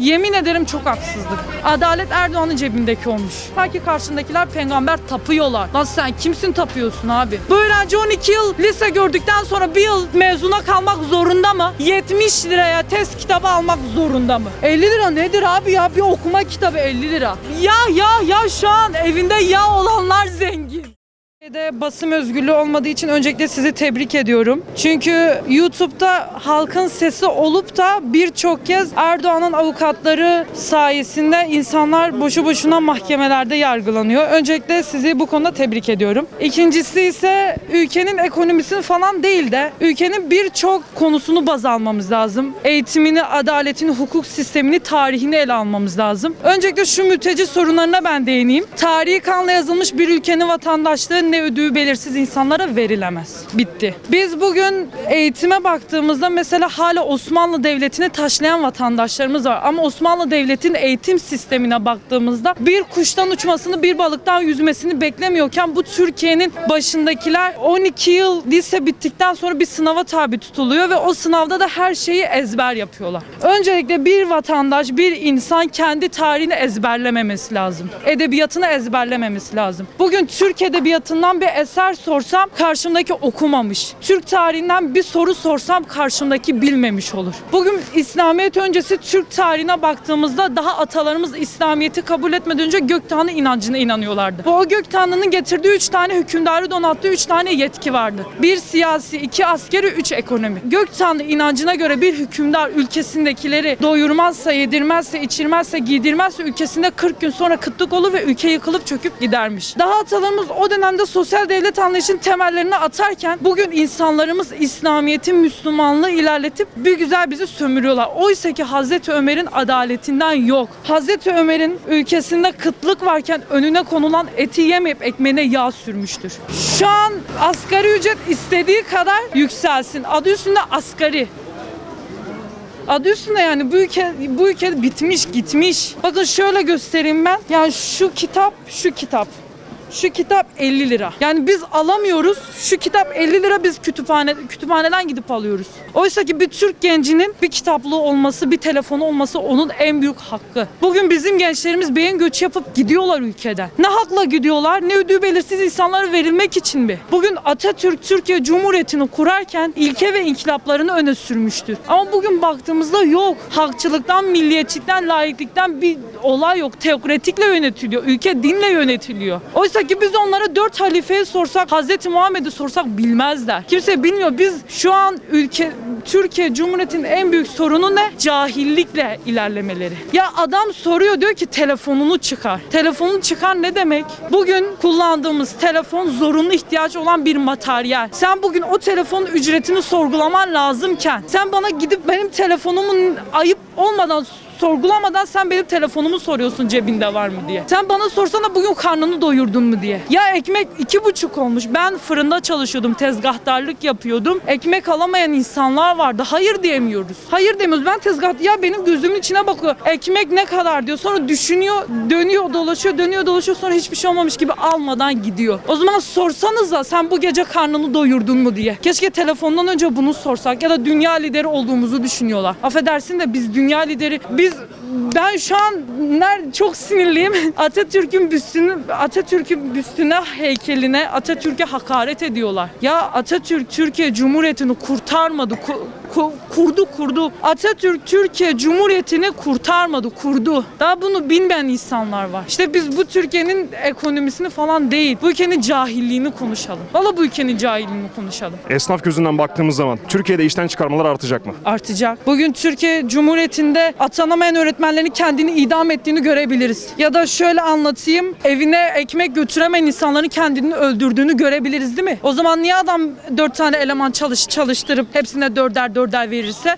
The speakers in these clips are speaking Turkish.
Yemin ederim çok haksızlık. Adalet Erdoğan'ın cebindeki olmuş. Sanki karşındakiler peygamber tapıyorlar. Lan sen kimsin tapıyorsun abi? Bu öğrenci 12 yıl lise gördükten sonra bir yıl mezuna kalmak zorunda mı? 70 liraya test kitabı almak zorunda mı? 50 lira nedir abi ya? Bir okuma kitabı 50 lira. Ya ya ya şu an evinde yağ zengin. Türkiye'de basın özgürlüğü olmadığı için öncelikle sizi tebrik ediyorum. Çünkü YouTube'da halkın sesi olup da birçok kez Erdoğan'ın avukatları sayesinde insanlar boşu boşuna mahkemelerde yargılanıyor. Öncelikle sizi bu konuda tebrik ediyorum. İkincisi ise ülkenin ekonomisini falan değil de ülkenin birçok konusunu baz almamız lazım. Eğitimini, adaletini, hukuk sistemini, tarihini ele almamız lazım. Öncelikle şu mülteci sorunlarına ben değineyim. Tarihi kanla yazılmış bir ülkenin vatandaşlığı ne ödüğü belirsiz insanlara verilemez. Bitti. Biz bugün eğitime baktığımızda mesela hala Osmanlı Devleti'ni taşlayan vatandaşlarımız var. Ama Osmanlı Devleti'nin eğitim sistemine baktığımızda bir kuştan uçmasını, bir balıktan yüzmesini beklemiyorken bu Türkiye'nin başındakiler 12 yıl lise bittikten sonra bir sınava tabi tutuluyor ve o sınavda da her şeyi ezber yapıyorlar. Öncelikle bir vatandaş, bir insan kendi tarihini ezberlememesi lazım. Edebiyatını ezberlememesi lazım. Bugün Türk edebiyatından bir eser sorsam karşımdaki okumamış. Türk tarihinden bir soru sorsam karşımdaki bilmemiş olur. Bugün İslamiyet öncesi Türk tarihine baktığımızda daha atalarımız İslamiyet'i kabul etmeden önce Göktanı inancına inanıyorlardı. Bu o Göktanı'nın getirdiği üç tane hükümdarı donattığı üç tane yetki vardı. Bir siyasi, iki askeri, üç ekonomi. Göktanı inancına göre bir hükümdar ülkesindekileri doyurmazsa, yedirmezse, içirmezse, giydirmezse ülkesinde 40 gün sonra kıtlık olur ve ülke yıkılıp çöküp gidermiş. Daha atalarımız o dönemde sosyal devlet anlayışının temellerini atarken bugün insanlarımız İslamiyet'i, Müslümanlığı ilerletip bir güzel bizi sömürüyorlar. Oysa ki Hazreti Ömer'in adaletinden yok. Hazreti Ömer'in ülkesinde kıtlık varken önüne konulan eti yemeyip ekmeğine yağ sürmüştür. Şu an asgari ücret istediği kadar yükselsin. Adı üstünde asgari. Adı üstünde yani bu ülke bu ülke bitmiş gitmiş. Bakın şöyle göstereyim ben. Yani şu kitap, şu kitap. Şu kitap 50 lira. Yani biz alamıyoruz. Şu kitap 50 lira biz kütüphane kütüphaneden gidip alıyoruz. Oysa ki bir Türk gencinin bir kitaplığı olması, bir telefonu olması onun en büyük hakkı. Bugün bizim gençlerimiz beyin göçü yapıp gidiyorlar ülkeden. Ne hakla gidiyorlar? Ne ödüğü belirsiz insanlara verilmek için mi? Bugün Atatürk Türkiye Cumhuriyeti'ni kurarken ilke ve inkılaplarını öne sürmüştür. Ama bugün baktığımızda yok. Halkçılıktan, milliyetçilikten, laiklikten bir olay yok. Teokratikle yönetiliyor. Ülke dinle yönetiliyor. Oysa ki biz onlara dört halifeyi sorsak, Hazreti Muhammed'i sorsak bilmezler. Kimse bilmiyor. Biz şu an ülke Türkiye Cumhuriyeti'nin en büyük sorunu ne? Cahillikle ilerlemeleri. Ya adam soruyor diyor ki telefonunu çıkar. Telefonunu çıkar ne demek? Bugün kullandığımız telefon zorunlu ihtiyaç olan bir materyal. Sen bugün o telefonun ücretini sorgulaman lazımken sen bana gidip benim telefonumun ayıp olmadan sorgulamadan sen benim telefonumu soruyorsun cebinde var mı diye. Sen bana sorsana bugün karnını doyurdun mu diye. Ya ekmek iki buçuk olmuş. Ben fırında çalışıyordum. Tezgahtarlık yapıyordum. Ekmek alamayan insanlar vardı. Hayır diyemiyoruz. Hayır demiyoruz. Ben tezgah ya benim gözümün içine bakıyor. Ekmek ne kadar diyor. Sonra düşünüyor, dönüyor, dolaşıyor, dönüyor, dolaşıyor. Sonra hiçbir şey olmamış gibi almadan gidiyor. O zaman sorsanıza sen bu gece karnını doyurdun mu diye. Keşke telefondan önce bunu sorsak ya da dünya lideri olduğumuzu düşünüyorlar. Affedersin de biz dünya lideri biz Jesus. Ben şu an çok sinirliyim. Atatürk'ün büstünü Atatürk'ün büstüne heykeline Atatürk'e hakaret ediyorlar. Ya Atatürk Türkiye Cumhuriyeti'ni kurtarmadı. ku- ku- kurdu kurdu. Atatürk Türkiye Cumhuriyeti'ni kurtarmadı, kurdu. Daha bunu bilmeyen insanlar var. İşte biz bu Türkiye'nin ekonomisini falan değil, bu ülkenin cahilliğini konuşalım. Valla bu ülkenin cahilliğini konuşalım. Esnaf gözünden baktığımız zaman Türkiye'de işten çıkarmalar artacak mı? artacak. Bugün Türkiye Cumhuriyeti'nde atanamayan öğretmenlerin kendini idam ettiğini görebiliriz. Ya da şöyle anlatayım. Evine ekmek götüremeyen insanların kendini öldürdüğünü görebiliriz değil mi? O zaman niye adam dört tane eleman çalış çalıştırıp hepsine dörder dörder verirse?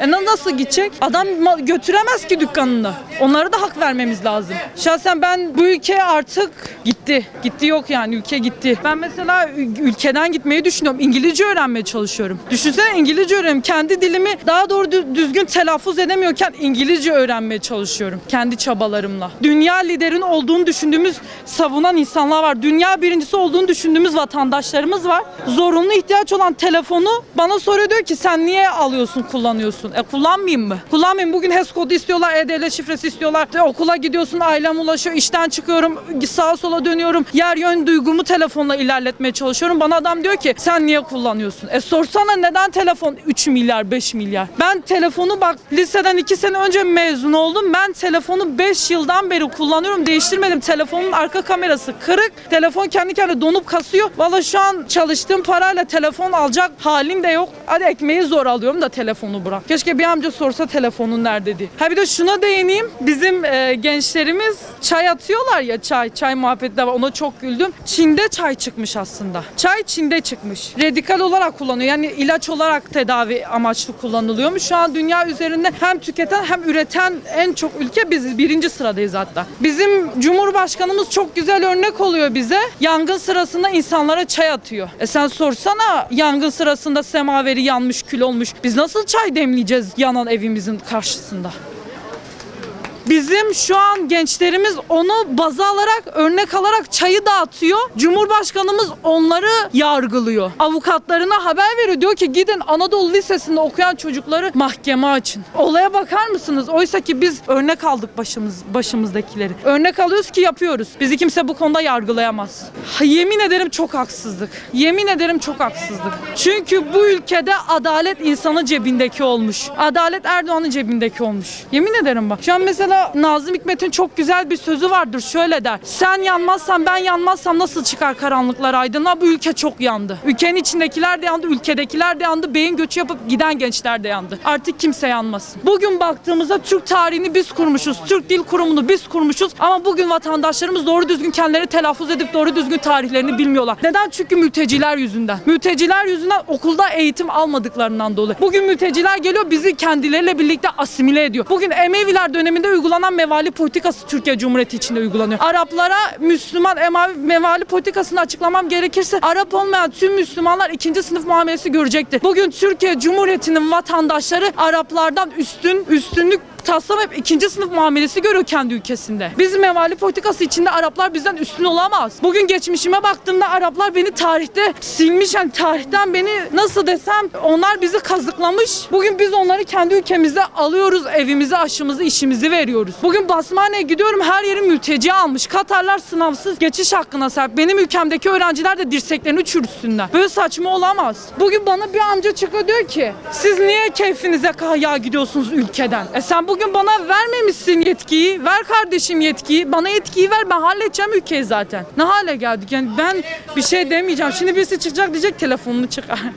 E na- nasıl gidecek? Adam götüremez ki dükkanını. Onlara da hak vermemiz lazım. Şahsen ben bu ülke artık gitti. Gitti yok yani ülke gitti. Ben mesela ül- ülkeden gitmeyi düşünüyorum. İngilizce öğrenmeye çalışıyorum. Düşünsene İngilizce öğreniyorum. Kendi dilimi daha doğru dü- düzgün telaffuz edemiyorken İngilizce öğrenmeye çalışıyorum. Kendi çabalarımla. Dünya liderin olduğunu düşündüğümüz savunan insanlar var. Dünya birincisi olduğunu düşündüğümüz vatandaşlarımız var. Zorunlu ihtiyaç olan telefonu bana soruyor diyor ki sen niye alıyorsun kullanıyorsun? Kullanıyorsun. E kullanmayayım mı? Kullanmayayım. Bugün HES kodu istiyorlar, E-Devlet şifresi istiyorlar. E, okula gidiyorsun, ailem ulaşıyor, işten çıkıyorum, sağa sola dönüyorum. Yer yön duygumu telefonla ilerletmeye çalışıyorum. Bana adam diyor ki sen niye kullanıyorsun? E sorsana neden telefon 3 milyar, 5 milyar? Ben telefonu bak liseden 2 sene önce mezun oldum. Ben telefonu 5 yıldan beri kullanıyorum. Değiştirmedim. Telefonun arka kamerası kırık. Telefon kendi kendine donup kasıyor. Valla şu an çalıştığım parayla telefon alacak halim de yok. Hadi ekmeği zor alıyorum da telefonu bırak. Keşke bir amca sorsa telefonun nerede diye. Ha bir de şuna değineyim. Bizim e, gençlerimiz çay atıyorlar ya çay. Çay muhabbeti var. Ona çok güldüm. Çin'de çay çıkmış aslında. Çay Çin'de çıkmış. Radikal olarak kullanıyor. Yani ilaç olarak tedavi amaçlı kullanılıyormuş. Şu an dünya üzerinde hem tüketen hem üreten en çok ülke biz birinci sıradayız hatta. Bizim Cumhurbaşkanımız çok güzel örnek oluyor bize. Yangın sırasında insanlara çay atıyor. E sen sorsana yangın sırasında semaveri yanmış, kül olmuş. Biz nasıl çay demleyeceğiz yanan evimizin karşısında? Bizim şu an gençlerimiz onu baz alarak, örnek alarak çayı dağıtıyor. Cumhurbaşkanımız onları yargılıyor. Avukatlarına haber veriyor. Diyor ki gidin Anadolu Lisesi'nde okuyan çocukları mahkeme açın. Olaya bakar mısınız? Oysa ki biz örnek aldık başımız başımızdakileri. Örnek alıyoruz ki yapıyoruz. Bizi kimse bu konuda yargılayamaz. Ha, Yemin ederim çok haksızlık. Yemin ederim çok haksızlık. Çünkü bu ülkede adalet insanın cebindeki olmuş. Adalet Erdoğan'ın cebindeki olmuş. Yemin ederim bak. Şu an mesela Nazım Hikmet'in çok güzel bir sözü vardır. Şöyle der. Sen yanmazsan ben yanmazsam nasıl çıkar karanlıklar aydınlığa? Bu ülke çok yandı. Ülkenin içindekiler de yandı, ülkedekiler de yandı. Beyin göçü yapıp giden gençler de yandı. Artık kimse yanmasın. Bugün baktığımızda Türk tarihini biz kurmuşuz. Türk Dil Kurumu'nu biz kurmuşuz. Ama bugün vatandaşlarımız doğru düzgün kendileri telaffuz edip doğru düzgün tarihlerini bilmiyorlar. Neden? Çünkü mülteciler yüzünden. Mülteciler yüzünden okulda eğitim almadıklarından dolayı. Bugün mülteciler geliyor bizi kendileriyle birlikte asimile ediyor. Bugün Emeviler döneminde uygulanan mevali politikası Türkiye Cumhuriyeti içinde uygulanıyor. Araplara Müslüman mevali politikasını açıklamam gerekirse Arap olmayan tüm Müslümanlar ikinci sınıf muamelesi görecektir. Bugün Türkiye Cumhuriyeti'nin vatandaşları Araplardan üstün üstünlük taslamayıp ikinci sınıf muamelesi görüyor kendi ülkesinde. Biz mevali politikası içinde Araplar bizden üstün olamaz. Bugün geçmişime baktığımda Araplar beni tarihte silmiş. Yani tarihten beni nasıl desem onlar bizi kazıklamış. Bugün biz onları kendi ülkemizde alıyoruz. Evimize, aşımızı, işimizi veriyoruz. Bugün Basmane'ye gidiyorum her yeri mülteci almış. Katarlar sınavsız geçiş hakkına sahip. Benim ülkemdeki öğrenciler de dirseklerini çürütsünler. Böyle saçma olamaz. Bugün bana bir amca çıkıyor diyor ki siz niye keyfinize kahya gidiyorsunuz ülkeden? E sen bugün bana vermemişsin yetkiyi. Ver kardeşim yetkiyi. Bana yetkiyi ver ben halledeceğim ülkeyi zaten. Ne hale geldik yani ben bir şey demeyeceğim. Şimdi birisi çıkacak diyecek telefonunu çıkar.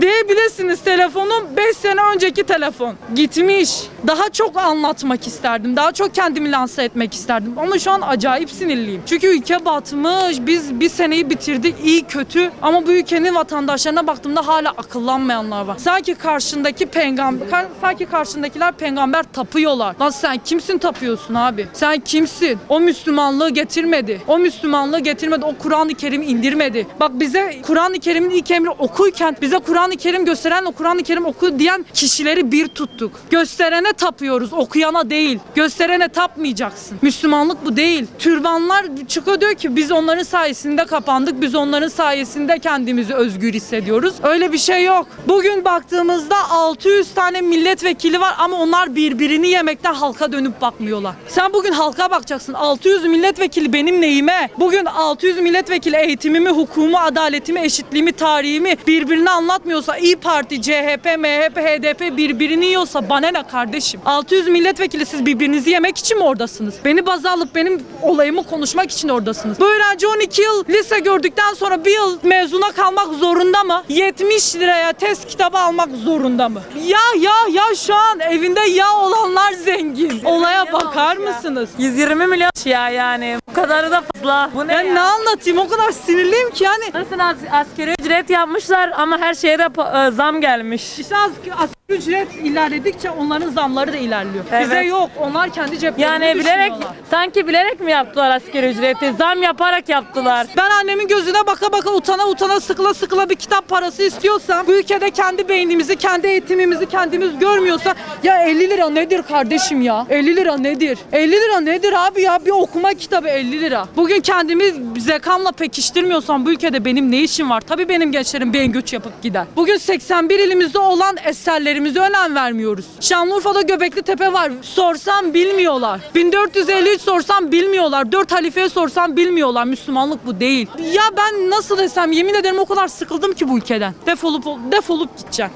Diyebilirsiniz telefonum 5 sene önceki telefon. Gitmiş. Daha çok anlatmak isterdim. Daha çok kendimi lanse etmek isterdim. Ama şu an acayip sinirliyim. Çünkü ülke batmış. Biz bir seneyi bitirdik. iyi kötü. Ama bu ülkenin vatandaşlarına baktığımda hala akıllanmayanlar var. Sanki karşındaki peygamber, sanki karşındakiler peygamber tapıyorlar. Lan sen kimsin tapıyorsun abi? Sen kimsin? O Müslümanlığı getirmedi. O Müslümanlığı getirmedi. O Kur'an-ı Kerim'i indirmedi. Bak bize Kur'an-ı Kerim'in ilk emri okuyken bize Kur'an-ı Kerim gösteren o Kur'an-ı Kerim oku diyen kişileri bir tuttuk. Gösterene tapıyoruz, okuyana değil. Gösterene tapmayacaksın. Müslümanlık bu değil. Türbanlar çıkıyor diyor ki biz onların sayesinde kapandık. Biz onların sayesinde kendimizi özgür hissediyoruz. Öyle bir şey yok. Bugün baktığımızda 600 tane milletvekili var ama onlar birbirini yemekten halka dönüp bakmıyorlar. Sen bugün halka bakacaksın. 600 milletvekili benim neyime? Bugün 600 milletvekili eğitimimi, hukumu, adaletimi, eşitliğimi, tarihimi birbirine anlatmıyorsa İyi Parti, CHP, MHP, HDP birbirini yiyorsa bana ne kardeşim? 600 milletvekili siz birbirinizi yemek için mi oradasınız? Beni baz alıp benim olayımı konuşmak için oradasınız. Bu öğrenci 12 yıl lise gördükten sonra bir yıl mezuna kalmak zorunda mı? 70 liraya test kitabı almak zorunda mı? Ya ya ya şu an evinde yağ olanlar zengin. Olaya bakar mısınız? 120 milyon ya yani. Bu kadarı da fazla. Bu ne Ben ya? ne anlatayım o kadar sinirliyim ki yani. Nasıl as- askeri ücret yapmışlar ama her şeye de pa- e, zam gelmiş. İşte az, asgari ücret ilerledikçe onların zamları da ilerliyor. Bize Evet. yok. Onlar kendi ceplerinde Yani bilerek sanki bilerek mi yaptılar askeri ücreti? Zam yaparak yaptılar. Ben annemin gözüne baka baka utana utana sıkıla sıkıla bir kitap parası istiyorsam bu ülkede kendi beynimizi, kendi eğitimimizi kendimiz görmüyorsa ya 50 lira nedir kardeşim ya? 50 lira nedir? 50 lira nedir abi ya? Bir okuma kitabı 50 50 lira. Bugün kendimi zekamla pekiştirmiyorsam bu ülkede benim ne işim var? Tabii benim gençlerim beyin göç yapıp gider. Bugün 81 ilimizde olan eserlerimize önem vermiyoruz. Şanlıurfa'da Göbekli Tepe var. Sorsam bilmiyorlar. 1453 sorsam bilmiyorlar. 4 halifeye sorsam bilmiyorlar. Müslümanlık bu değil. Ya ben nasıl desem yemin ederim o kadar sıkıldım ki bu ülkeden. Defolup defolup gideceğim.